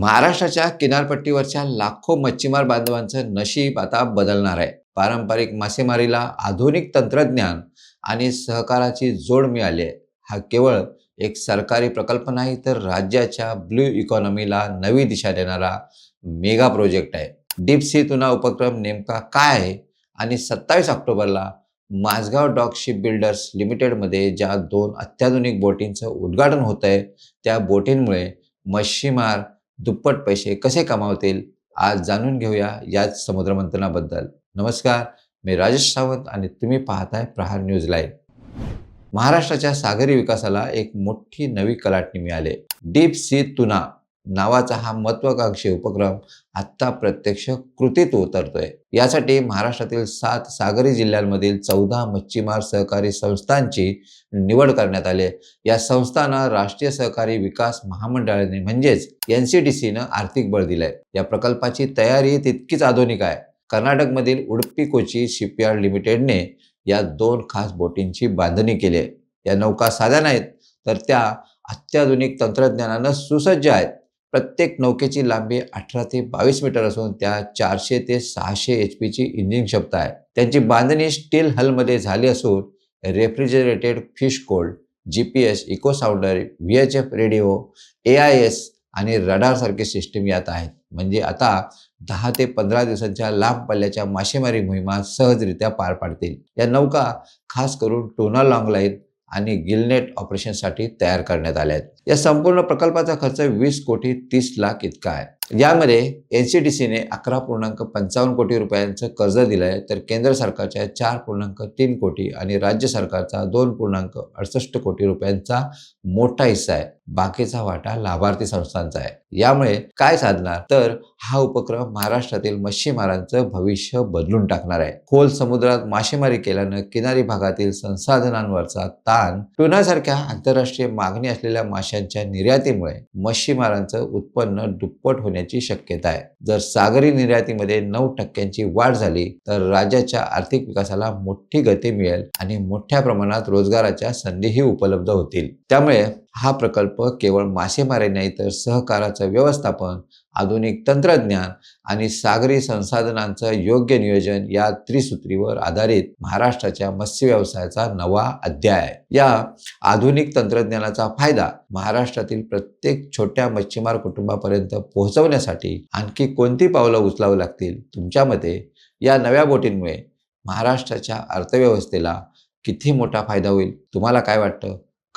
महाराष्ट्राच्या किनारपट्टीवरच्या लाखो मच्छीमार बांधवांचं नशीब आता बदलणार आहे. पारंपरिक मासेमारीला आधुनिक तंत्रज्ञान आणि सहकाराची जोड मिळाली आहे. हा केवळ एक सरकारी प्रकल्प नाही तर राज्याच्या ब्ल्यू इकॉनॉमीला नवी दिशा देणारा मेगा प्रोजेक्ट आहे. डीप सी तुना उपक्रम नेमका काय आहे? आणि सत्तावीस ऑक्टोबरला माझगाव डॉक शिप बिल्डर्स लिमिटेडमध्ये ज्या दोन अत्याधुनिक बोटींचं उद्घाटन होत आहे त्या बोटींमुळे मच्छीमार दुप्पट पैसे कसे कमावतील आज जाणून घेऊया याच समुद्रमंथनाबद्दल नमस्कार मी राजेश सावंत आणि तुम्ही पाहताय प्रहार न्यूज लाईव्ह. महाराष्ट्राच्या सागरी विकासाला एक मोठी नवी कलाटणी मिळाली. डीप सी तुना नावाचा हा महत्वाकांक्षी उपक्रम आत्ता प्रत्यक्ष कृतीत उतरतोय. यासाठी महाराष्ट्रातील सात सागरी जिल्ह्यांमधील चौदा मच्छीमार सहकारी संस्थांची निवड करण्यात आली आहे. या संस्थांना राष्ट्रीय सहकारी विकास महामंडळाने म्हणजेच एन सी डी सीनं आर्थिक बळ दिलंय. या प्रकल्पाची तयारी तितकीच आधुनिक आहे. कर्नाटकमधील उडपी कोची शिपयार्ड लिमिटेडने या दोन खास बोटींची बांधणी केली आहे. या नौका साध्या नाहीत तर त्या अत्याधुनिक तंत्रज्ञानानं सुसज्ज आहेत. प्रत्येक नौकेची लांबी अठरा ते बावीस मीटर असून त्या चारशे ते सहाशे एच पीची इंजिन क्षमता आहे. त्यांची बांधणी स्टील हलमध्ये झाली असून refrigerated fish cold G P S echo sounder V H F radio A I S आणि रडारसारखे सिस्टीम यात आहेत. म्हणजे आता दहा ते पंधरा दिवसांच्या लांब पल्ल्याच्या मासेमारी मोहिमा सहजरित्या पार पाडतील. या नौका खास करून टोना लॉंग लाईन आणि गिलनेट ऑपरेशनसाठी तयार करण्यात आल्या आहेत. या संपूर्ण प्रकल्पाचा खर्च वीस कोटी तीस लाख इतका आहे. यामध्ये एन सी डी सीने अकरा पूर्णांक पंचावन्न कोटी रुपयांचं कर्ज दिलं आहे तर केंद्र सरकारच्या चार पूर्णांक तीन कोटी आणि राज्य सरकारचा दोन पूर्णांक अडसष्ट कोटी रुपयांचा मोठा हिस्सा आहे. बाकीचा वाटा लाभार्थी संस्थांचा आहे. यामुळे काय साधणार? तर हा उपक्रम महाराष्ट्रातील मच्छीमारांचं भविष्य बदलून टाकणार आहे. खोल समुद्रात मासेमारी केल्यानं किनारी भागातील संसाधनांवरचा ताण टुनासारख्या आंतरराष्ट्रीय मागणी असलेल्या माशांच्या निर्यातीमुळे मच्छीमारांचं उत्पन्न दुप्पट होण्याची शक्यता आहे. जर सागरी निर्यातीमध्ये नऊ टक्क्यांची वाढ झाली तर राज्याच्या आर्थिक विकासाला मोठी गती मिळेल आणि मोठ्या प्रमाणात रोजगाराच्या संधीही उपलब्ध होतील. त्यामुळे हा प्रकल्प केवळ मासेमारी नाही तर सहकाराचं व्यवस्थापन आधुनिक तंत्रज्ञान आणि सागरी संसाधनांचं योग्य नियोजन या त्रिसूत्रीवर आधारित महाराष्ट्राच्या मत्स्य व्यवसायाचा नवा अध्याय. या आधुनिक तंत्रज्ञानाचा फायदा महाराष्ट्रातील प्रत्येक छोट्या मच्छीमार कुटुंबापर्यंत पोहोचवण्यासाठी आणखी कोणती पावलं उचलावी लागतील तुमच्या मते? या नव्या बोटींमुळे महाराष्ट्राच्या अर्थव्यवस्थेला किती मोठा फायदा होईल? तुम्हाला काय वाटतं?